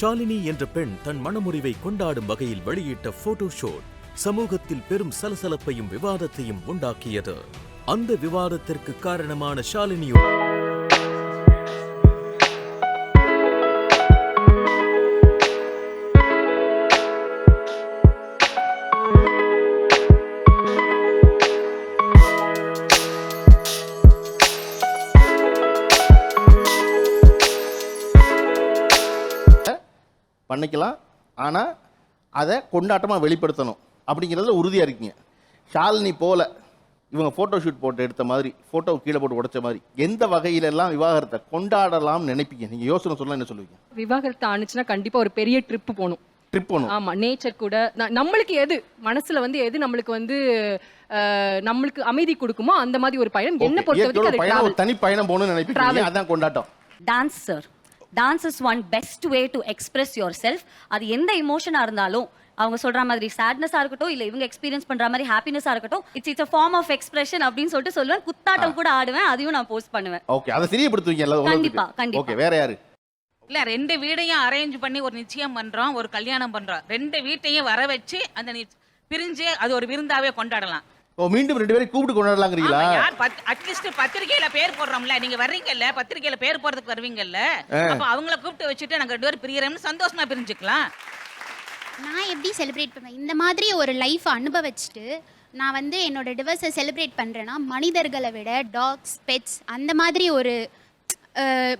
ஷாலினி என்ற பெண் தன் மனமுறிவை கொண்டாடும் வகையில் வெளியிட்ட போட்டோ சமூகத்தில் பெரும் சலசலப்பையும் விவாதத்தையும் உண்டாக்கியது. அந்த விவாதத்திற்கு காரணமான ஷாலினியுடன் பண்ணிக்கலாம். ஆனால் அதை கொண்டாட்டமாக வெளிப்படுத்தணும். அப்படிங்கிறதுல உறுதியாக இருக்கீங்க. ஷாலினி போல இவங்க ஃபோட்டோ ஷூட் போட்டு எடுத்த மாதிரி ஃபோட்டோ கீழே போட்டு உடைச்ச மாதிரி எந்த வகையிலெல்லாம் விவாகரத்தை கொண்டாடலாம்னு நினைப்பீங்க? நீங்கள் யோசனை சொல்ல என்ன சொல்லுவீங்க? விவாகரத்து ஆணுச்சுன்னா கண்டிப்பா ஒரு பெரிய ட்ரிப் போகணும். ட்ரிப் போகணும். ஆமா நேச்சர் கூட. நம்மளுக்கு எது? மனசுல வந்து எது நம்மளுக்கு வந்து நம்மளுக்கு அமைதி கொடுக்குமோ அந்த மாதிரி ஒரு பயணம். என்ன. பொறுத்த வரைக்கும். தனி பயணம் போகணும்னு நினைப்பீங்க. அதான் கொண்டாட்டம்? Dance sir dance is one best way to express yourself அது எந்த இமோஷனா இருந்தாலும் அவங்க சொல்ற மாதிரி சேட்னஸா இருக்கட்டும் இல்ல இவங்க எக்ஸ்பீரியன்ஸ் பண்ற மாதிரி ஹாப்பினஸா இருக்கட்டும் it's it's form of expression அப்படின்னு சொல்லிட்டு சொல்லுவேன். குத்தாட்டம் கூட ஆடுவேன் அதையும் நான் போஸ்ட் பண்ணுவேன். ஓகே அதை தெரியப்படுத்துவீங்க எல்லா கண்டிப்பா, உலகத்துக்கு. கண்டிப்பா. ஓகே வேற யாரு? இல்ல ரெண்டு வீடையும் அரேஞ்ச் பண்ணி ஒரு நிச்சயம் பண்றோம் ஒரு கல்யாணம் பண்றோம். ரெண்டு வீட்டையும் வர வச்சு அந்த பிரிஞ்சு அது ஒரு விருந்தாவே கொண்டாடலாம். ஓ மீண்டும் ரெண்டு பேரும் கூப்பிட்டு கொண்டாடலாங்கிறீங்களா? அட்லீஸ்ட் பத்திரிக்கையில பேர் போடுறோம்ல. நீங்க வர்றீங்கல்ல பத்திரிக்கையில பேர் போடுறதுக்கு வருவீங்கல்ல. அப்ப அவங்கள கூப்பிட்டு வச்சுட்டு நாங்க ரெண்டு பேரும் பிரியறோம்னு சந்தோஷமா பிரிஞ்சுக்கலாம். நான் எப்படி செலிப்ரேட் பண்ணுவேன் இந்த மாதிரி ஒரு லைஃப் அனுபவிச்சுட்டு நான் வந்து என்னோட டிவர்ஸை செலிப்ரேட் பண்ணுறேன்னா மனிதர்களை விட டாக்ஸ் பெட்ஸ் அந்த மாதிரி ஒரு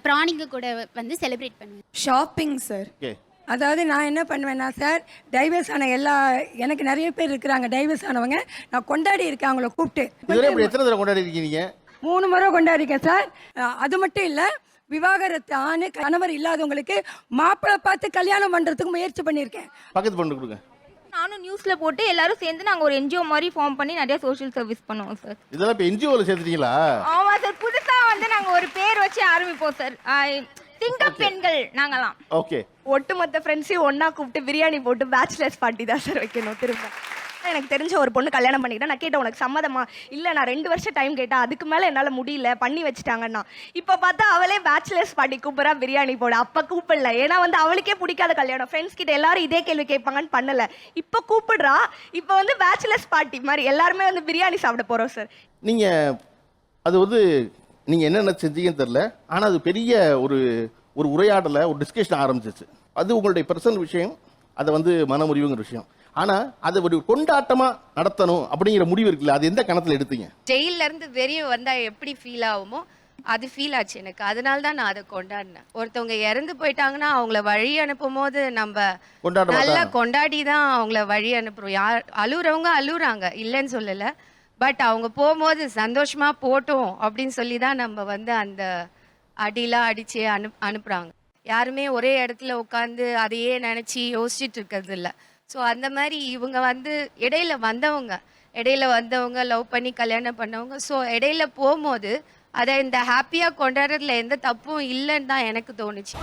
பிராணிங்க கூட வந்து செலிப்ரேட் பண்ணுவேன். Shopping sir okay. அதாவது நான் என்ன பண்ணுவேன்னா சார் டைவர்ஸ் ஆன எல்லா எனக்கு நிறைய பேர் இருக்கிறாங்க டைவர்ஸ் ஆனவங்க. நான் கொண்டாடி இருக்கேன் அவங்கள கூப்பிட்டு. எத்தனை தடவை கொண்டாடி இருக்கீங்க? மூணு முறை கொண்டாடிருக்கேன் சார். அது மட்டும் இல்லை விவாகரத்து ஆணு கணவர் இல்லாதவங்களுக்கு மாப்பிள்ளை பார்த்து கல்யாணம் பண்ணுறதுக்கு முயற்சி பண்ணியிருக்கேன். பக்கத்து பண்ணு கொடுங்க. நானும் நியூஸ்ல போட்டு எல்லாரும் சேர்ந்து நாங்க ஒரு என்ஜிஓ மாதிரி ஃபார்ம் பண்ணி நிறைய சோஷியல் சர்வீஸ் பண்ணுவோம் சார். இதெல்லாம் இப்போ என்ஜிஓவில் சேர்த்துட்டீங்களா? ஆமா சார். புதுசா வந்து நாங்க ஒரு பேர் வச்சு ஆரம்பிப்போம் சார். திங்க பெண்கள் நாங்கலாம். ஓகே ஒட்டுமொத்த ஃப்ரெண்ட்ஸையும் ஒண்ணா கூப்பிட்டு பிரியாணி போட்டு பேச்சுலர்ஸ் பார்ட்டி தான் சார் வைக்கணும் திரும்ப. எனக்கு தெரிஞ்ச ஒரு பொண்ணு கல்யாணம் பண்ணிக்கிட்டா நான் கேட்டேன் உனக்கு சம்மதமா? இல்லை நான் ரெண்டு வருஷம் டைம் கேட்டேன். அதுக்கு மேலே என்னால் முடியல. பண்ணி வச்சுட்டாங்கன்னா. இப்போ பார்த்தா அவளே பேச்சுலர்ஸ் பார்ட்டி கூப்பிட்றா பிரியாணி போட. அப்போ கூப்பிடல. ஏன்னா வந்து அவளுக்கே பிடிக்காத கல்யாணம். ஃப்ரெண்ட்ஸ் கிட்ட எல்லாரும் இதே கேள்வி கேட்பாங்கன்னு பண்ணல. இப்போ கூப்பிடுறா. இப்போ வந்து பேச்சுலர்ஸ் பார்ட்டி மாதிரி எல்லாருமே வந்து பிரியாணி சாப்பிட போகிறோம் சார் நீங்கள் அது வந்து நீங்கள் என்னென்ன செஞ்சீங்கன்னு தெரில ஆனால் அது பெரிய ஒரு ஒரு உரையாடலை ஒரு டிஸ்கஷன் ஆரம்பிச்சிச்சு. அது உங்களுடைய பர்சனல் விஷயம். அதை வந்து மனமுறிவுங்கிற விஷயம். ஆனால் அதை ஒரு கொண்டாட்டமாக நடத்தணும் அப்படிங்கிற முடிவு இருக்குல்ல. அது எந்த கணத்தில் எடுத்தீங்க? ஜெயில்ல இருந்து வெளியே வந்தா எப்படி ஃபீல் ஆகுமோ அது ஃபீல் ஆச்சு எனக்கு. அதனால தான் நான் அதை கொண்டாடினேன். ஒருத்தவங்க இறந்து போயிட்டாங்கன்னா அவங்கள வழி அனுப்பும் போது நம்ம நல்லா. கொண்டாடி தான் அவங்கள வழி அனுப்புறோம். யார் அழுகுறவங்க அழுகுறாங்க இல்லைன்னு சொல்லல. பட் அவங்க போகும்போது சந்தோஷமா போட்டோம் அப்படின்னு சொல்லி தான் நம்ம வந்து அந்த அடிலாம் அடிச்சு அனு அனுப்புகிறாங்க யாருமே ஒரே இடத்துல உட்காந்து அதையே நினச்சி யோசிச்சுட்டு இருக்கிறது இல்லை. ஸோ அந்த மாதிரி இவங்க வந்து இடையில வந்தவங்க இடையில வந்தவங்க லவ் பண்ணி கல்யாணம் பண்ணவங்க ஸோ இடையில போகும்போது அதை இந்த ஹாப்பியாக கொண்டாடுறதுல எந்த தப்பும் இல்லைன்னு தான் எனக்கு தோணுச்சு.